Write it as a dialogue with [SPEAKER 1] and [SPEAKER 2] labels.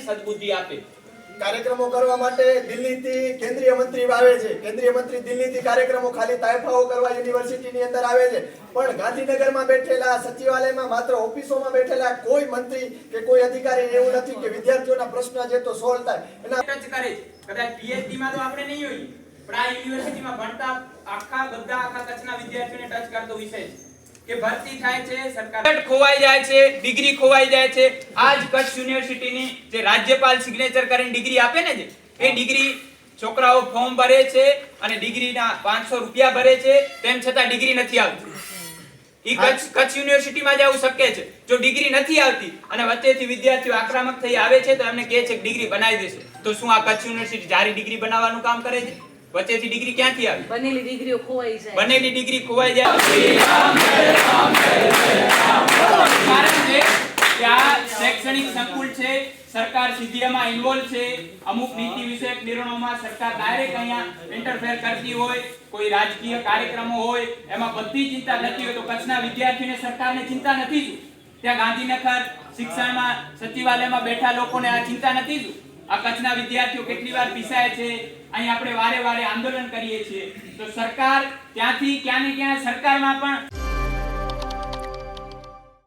[SPEAKER 1] સદબુદ્ધિ આપે કાર્યક્રમો કરવા માટે દિલ્હીથી કેન્દ્રીય મંત્રી આવે છે. કેન્દ્રીય મંત્રી દિલ્હીથી કાર્યક્રમો ખાલી તાયફાઓ કરવા યુનિવર્સિટીની અંદર આવે છે. પણ ગાંધીનગરમાં બેઠેલા, સચિવાલયમાં માત્ર ઓફિસોમાં બેઠેલા કોઈ મંત્રી કે કોઈ અધિકારી એવું નથી કે વિદ્યાર્થીઓના પ્રશ્ન છે તો સોલ્વ થાય. એના
[SPEAKER 2] કરે કદાચ PhD માં તો આપણે નહીં હોય, પણ આ યુનિવર્સિટીમાં ભણતા આખા, બધા આખા કચ્છના વિદ્યાર્થીઓને ટચ કરતો વિષય છે. કે ભરતી થાય છે સરકાર ખોવાઈ જાય છે ડિગ્રી ખોવાઈ જાય છે. આ જ કચ્છ યુનિવર્સિટીની જે રાજ્યપાલ સિગ્નેચર કરીને ડિગ્રી આપે ને જે એ ડિગ્રી છોકરાઓ ફોર્મ ભરે છે અને ડિગ્રીના પાંચસો રૂપિયા ભરે છે તેમ છતાં ડિગ્રી નથી આવતી. ઈ કચ્છ કચ્છ યુનિવર્સિટીમાં જ આવું શક્ય છે. જો ડિગ્રી નથી આવતી અને વચ્ચેથી વિદ્યાર્થીઓ આક્રમક થઈ આવે છે તો એમને કહે છે કે ડિગ્રી બનાવી દેશે. તો શું આ કચ્છ યુનિવર્સિટી જારી ડિગ્રી બનાવવાનું કામ કરે છે? વચ્ચેથી ડિગ્રી ક્યાંથી આવી?
[SPEAKER 3] બનેલી ડિગ્રીઓ ખોવાઈ જાય.
[SPEAKER 2] બનેલી ડિગ્રી ખોવાઈ જાય. કારણ છે કે આ શૈક્ષણિક સંકુલ છે સરકાર સીધીમાં ઇન્વોલ્વ છે. અમુક નીતિ વિષયક નિર્ણયોમાં સરકાર ડાયરેક્ટ અહીંયા ઇન્ટરફેર કરતી હોય કોઈ રાજકીય કાર્યક્રમો હોય એમાં બધી ચિંતા નથી હોય તો કચ્છના વિદ્યાર્થીઓને સરકારને ચિંતા નથી જ ત્યાં ગાંધીનગર શિક્ષણમાં સચિવાલયમાં બેઠા લોકોને આ ચિંતા નથી જ આ કચ્છના વિદ્યાર્થીઓ કેટલી વાર પીસાય છે? અહીં આપણે વારે વારે આંદોલન કરીએ છીએ. તો સરકાર ત્યાંથી ક્યાં ને ક્યાં સરકારમાં પણ